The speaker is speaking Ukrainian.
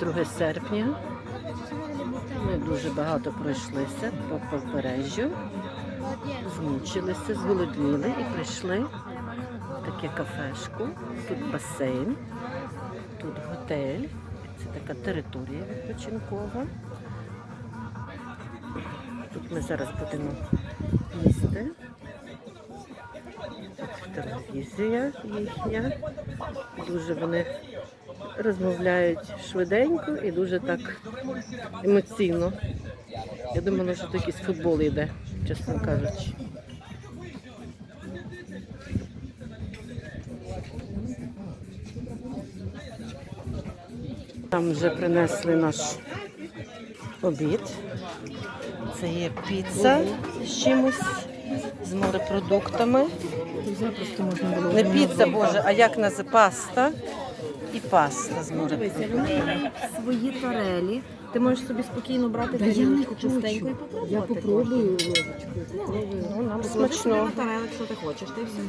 2 серпня. Ми дуже багато пройшлися по побережжю, змучилися, зголодніли і прийшли в таке кафешку. Тут басейн, тут готель. Це така територія відпочинкова. Тут ми зараз будемо їсти. Тут телевізія їхня. Дуже вони розмовляють швиденько і дуже так емоційно. Я думала, що тут якийсь футбол йде, чесно кажучи. Нам вже принесли наш обід. Це є піца з чимось, з морепродуктами. Не піца, Боже, а як називається паста і паста з морепродуктами. Свої тарелі. Ти можеш собі спокійно брати Та я не тарілочку хочу. чистеньку і попробувати. Я попробую ложечкою. Ну, нам Смачно. смачно. тарелик, тарелок, що ти хочеш, ти все.